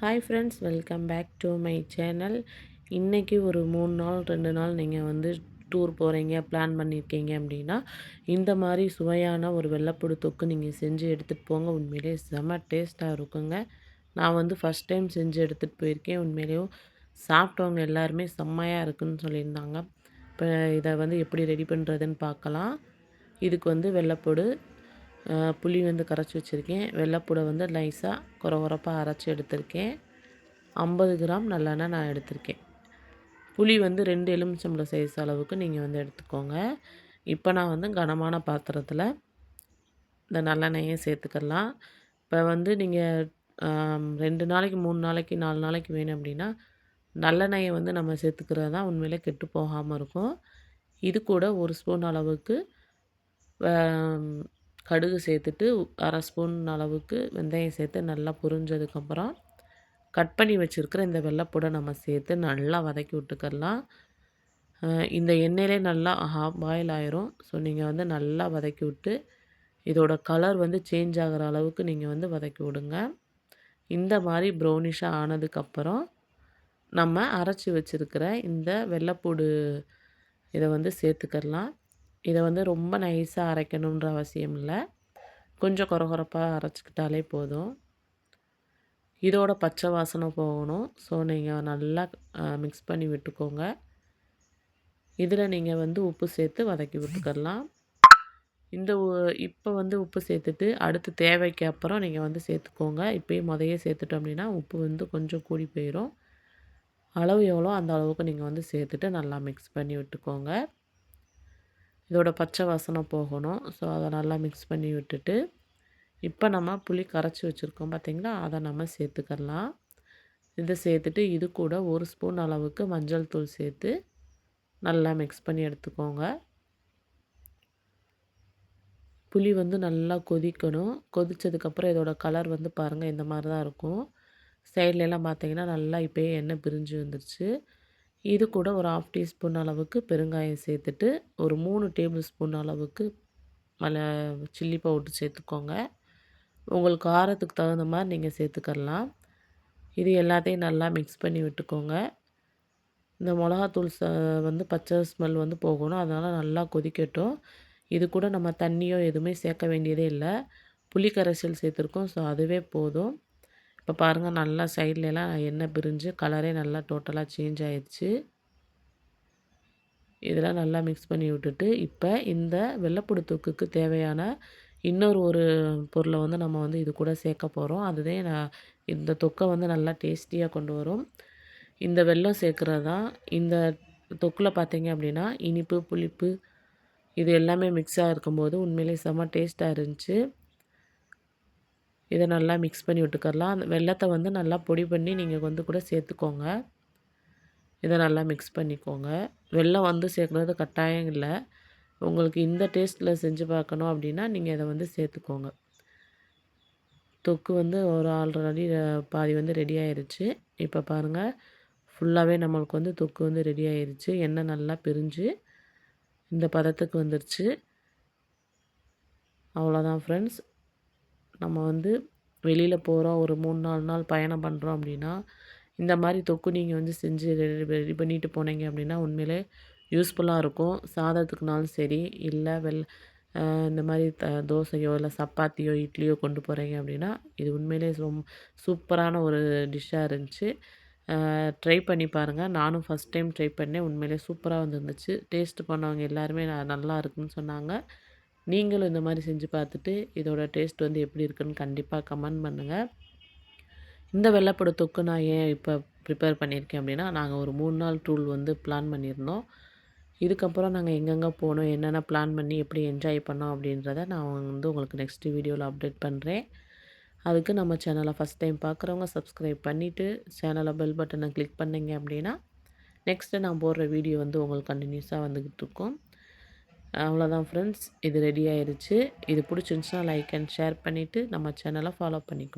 Hi friends welcome back to my channel இன்றைக்கி ஒரு மூணு நாள் ரெண்டு நாள் நீங்கள் வந்து டூர் போகிறீங்க பிளான் பண்ணியிருக்கீங்க அப்படின்னா இந்த மாதிரி சுவையான ஒரு வெள்ளைப்பூடு தொக்கு நீங்கள் செஞ்சு எடுத்துகிட்டு போங்க. உண்மையிலே செம்ம டேஸ்ட்டாக இருக்குங்க. நான் வந்து ஃபஸ்ட் டைம் செஞ்சு எடுத்துகிட்டு போயிருக்கேன். உண்மையிலேயும் சாப்பிட்டவங்க எல்லாருமே செம்மையாக இருக்குன்னு சொல்லியிருந்தாங்க. இப்போ இதை வந்து எப்படி ரெடி பண்ணுறதுன்னு பார்க்கலாம். இதுக்கு வந்து வெள்ளப்பொடு புளி வந்து கரைச்சி வச்சுருக்கேன். வெள்ளைப்பூடை வந்து நைஸாக குற குறப்பாக அரைச்சி எடுத்திருக்கேன். ஐம்பது கிராம் நல்லெண்ணெய் நான் எடுத்திருக்கேன். புளி வந்து ரெண்டு எலுமிச்சம்பழம் சைஸ் அளவுக்கு நீங்கள் வந்து எடுத்துக்கோங்க. இப்போ நான் வந்து கனமான பாத்திரத்தில் இந்த நல்லெண்ணெயை சேர்த்துக்கலாம். இப்போ வந்து நீங்கள் ரெண்டு நாளைக்கு மூணு நாளைக்கு நாலு நாளைக்கு வேணும் அப்படின்னா நல்லெண்ணெயை வந்து நம்ம சேர்த்துக்கிறது தான் உண்மையிலே கெட்டு போகாமல் இருக்கும். இது கூட ஒரு ஸ்பூன் அளவுக்கு கடுகு சேர்த்துட்டு அரை ஸ்பூன் அளவுக்கு வெந்தயம் சேர்த்து நல்லா புரிஞ்சதுக்கப்புறம் கட் பண்ணி வச்சுருக்கிற இந்த வெள்ளைப்பூடை நம்ம சேர்த்து நல்லா வதக்கி விட்டுக்கலாம் இந்த எண்ணெயிலே நல்லா ஹாஃப் பாயில் ஆயிரும். ஸோ நீங்கள் வந்து நல்லா வதக்கி விட்டு இதோட கலர் வந்து சேஞ்ச் ஆகிற அளவுக்கு நீங்கள் வந்து வதக்கி விடுங்க. இந்த மாதிரி ப்ரௌனிஷாக ஆனதுக்கப்புறம் நம்ம அரைச்சி வச்சுருக்கிற இந்த வெள்ளைப்பூடு இதை வந்து சேர்த்துக்கலாம் இதை வந்து ரொம்ப நைஸாக அரைக்கணுன்ற அவசியம் இல்லை. கொஞ்சம் குறகுறப்பாக அரைச்சிக்கிட்டாலே போதும். இதோட பச்சை வாசனை போகணும். ஸோ நீங்கள் நல்லா மிக்ஸ் பண்ணி விட்டுக்கோங்க. இதில் நீங்கள் வந்து உப்பு சேர்த்து வதக்கி விட்டுக்கலாம். இந்த இப்போ வந்து உப்பு சேர்த்துட்டு அடுத்து தேவைக்கு அப்புறம் நீங்கள் வந்து சேர்த்துக்கோங்க. இப்போயே முதையே சேர்த்துட்டோம் அப்படின்னா உப்பு வந்து கொஞ்சம் கூடி போயிடும் அளவு எவ்வளோ அந்த அளவுக்கு நீங்கள் வந்து சேர்த்துட்டு நல்லா மிக்ஸ் பண்ணி விட்டுக்கோங்க. இதோட பச்சை வாசனை போகணும். ஸோ அதை நல்லா மிக்ஸ் பண்ணி விட்டுட்டு இப்போ நம்ம புளி கரைச்சி வச்சுருக்கோம் பார்த்திங்களா அதை நம்ம சேர்த்துக்கலாம் இதை சேர்த்துட்டு இது கூட ஒரு ஸ்பூன் அளவுக்கு மஞ்சள் தூள் சேர்த்து நல்லா மிக்ஸ் பண்ணி எடுத்துக்கோங்க. புளி வந்து நல்லா கொதிக்கணும். கொதித்ததுக்கப்புறம் இதோட கலர் வந்து பாருங்கள் இந்த மாதிரி தான் இருக்கும் சைட்லலாம் பார்த்தீங்கன்னா நல்லா இப்போயே எண்ணெய் பிரிஞ்சு வந்துருச்சு. இது கூட ஒரு ஆஃப் டீஸ்பூன் அளவுக்கு பெருங்காயம் சேர்த்துட்டு ஒரு மூணு டேபிள் ஸ்பூன் அளவுக்கு மலை சில்லி பவுட்ரு சேர்த்துக்கோங்க. உங்களுக்கு காரத்துக்கு தகுந்த மாதிரி நீங்கள் சேர்த்துக்கலாம். இது எல்லாத்தையும் நல்லா மிக்ஸ் பண்ணி விட்டுக்கோங்க. இந்த மிளகாத்தூள் ச வந்து பச்சை ஸ்மெல் வந்து போகணும். அதனால் நல்லா கொதிக்கட்டும். இது கூட நம்ம தண்ணியோ எதுவுமே சேர்க்க வேண்டியதே இல்லை. புளி கரைசல் சேர்த்துருக்கோம். ஸோ அதுவே போதும். இப்போ பாருங்கள் நல்லா சைட்லலாம் எண்ணெய் பிரிஞ்சு கலரே நல்லா டோட்டலாக சேஞ்ச் ஆயிடுச்சு. இதெல்லாம் நல்லா மிக்ஸ் பண்ணி விட்டுட்டு இப்போ இந்த வெள்ளைப்புடு தொக்குக்கு தேவையான இன்னொரு ஒரு பொருளை வந்து நம்ம வந்து இது கூட சேர்க்க போகிறோம் அதுதான் நான் இந்த தொக்கை வந்து நல்லா டேஸ்டியாக கொண்டு வரும். இந்த வெல்லம் சேர்க்குறது தான். இந்த தொக்கில் பார்த்தீங்க அப்படின்னா இனிப்பு புளிப்பு இது எல்லாமே மிக்ஸாக இருக்கும்போது உண்மையிலே செம்ம டேஸ்ட்டாக இருந்துச்சு. இதை நல்லா மிக்ஸ் பண்ணி விட்டுக்கரலாம் அந்த வெள்ளத்தை வந்து நல்லா பொடி பண்ணி நீங்கள் வந்து கூட சேர்த்துக்கோங்க. இதை நல்லா மிக்ஸ் பண்ணிக்கோங்க. வெள்ளம் வந்து சேர்க்குறது கட்டாயம் இல்லை. உங்களுக்கு இந்த டேஸ்ட்டில் செஞ்சு பார்க்கணும் அப்படின்னா நீங்கள் இதை வந்து சேர்த்துக்கோங்க. தொக்கு வந்து ஒரு ஆல்ரெடி பாதி வந்து ரெடி ஆயிடுச்சு இப்போ பாருங்கள் ஃபுல்லாகவே நம்மளுக்கு வந்து தொக்கு வந்து ரெடி ஆயிடுச்சு எண்ணெய் நல்லா பிரிஞ்சு இந்த பதத்துக்கு வந்துருச்சு. அவ்வளோதான் ஃப்ரெண்ட்ஸ் நம்ம வந்து வெளியில் போகிறோம் ஒரு மூணு நாலு நாள் பயணம் பண்ணுறோம் அப்படின்னா இந்த மாதிரி தொக்கு நீங்கள் வந்து செஞ்சு ரெடி ரெடி பண்ணிட்டு போனீங்க அப்படின்னா உண்மையிலே யூஸ்ஃபுல்லாக இருக்கும். சாதத்துக்குனாலும் சரி இல்லை வெள் இந்த மாதிரி த தோசையோ இல்லை சப்பாத்தியோ இட்லியோ கொண்டு போகிறீங்க அப்படின்னா இது உண்மையிலே ரொம்ப சூப்பரான ஒரு டிஷ்ஷாக இருந்துச்சு. ட்ரை பண்ணி பாருங்கள் நானும் ஃபஸ்ட் டைம் ட்ரை பண்ணேன். உண்மையிலே சூப்பராக வந்துருந்துச்சு. டேஸ்ட் பண்ணவங்க எல்லாருமே நல்லா இருக்குன்னு சொன்னாங்க. நீங்களும் இந்த மாதிரி செஞ்சு பார்த்துட்டு இதோட டேஸ்ட் வந்து எப்படி இருக்குன்னு கண்டிப்பாக கமெண்ட் பண்ணுங்கள் இந்த வெள்ளைப்பட தொக்கு நான் ஏன் இப்போ ப்ரிப்பேர் பண்ணியிருக்கேன் அப்படின்னா நாங்கள் ஒரு மூணு நாள் டூர் வந்து பிளான் பண்ணியிருந்தோம். இதுக்கப்புறம் நாங்கள் எங்கெங்கே போனோம் என்னென்ன பிளான் பண்ணி எப்படி என்ஜாய் பண்ணோம் அப்படின்றத நான் வந்து உங்களுக்கு நெக்ஸ்ட்டு வீடியோவில் அப்டேட் பண்ணுறேன் அதுக்கு நம்ம சேனலை ஃபஸ்ட் டைம் பார்க்குறவங்க சப்ஸ்கிரைப் பண்ணிவிட்டு சேனலை பெல் பட்டனை கிளிக் பண்ணிங்க அப்படின்னா நெக்ஸ்ட்டு நான் போடுற வீடியோ வந்து உங்களுக்கு கண்டினியூஸாக வந்துக்கிட்டு இருக்கும். அவ்வளோதான் ஃப்ரெண்ட்ஸ் இது ரெடி ஆயிடுச்சு இது பிடிச்சிருந்துச்சுன்னா லைக் அண்ட் ஷேர் பண்ணிவிட்டு நம்ம சேனலை ஃபாலோ பண்ணிக்கோங்க.